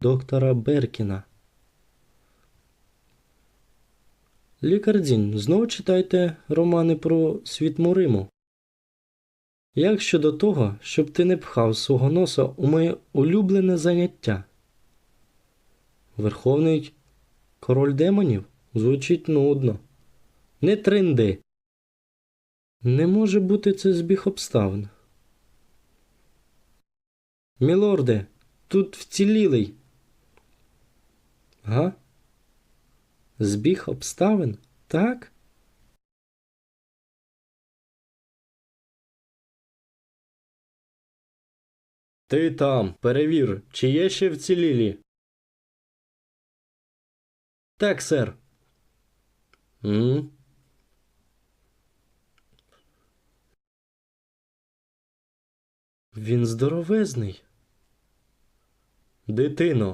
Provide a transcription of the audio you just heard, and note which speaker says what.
Speaker 1: доктора Беркіна. Лікар Дзінь, знову читайте романи про світ Муриму. Як щодо того, щоб ти не пхав свого носа у моє улюблене заняття? Верховний король демонів звучить нудно. Не тринди. Не може бути це збіг обставин. Мілорде, тут вцілілий. Га? Збіг обставин? Так? Ти там, перевір, чи є ще вцілілі. Так, сер. М? Він здоровезний. Дитино,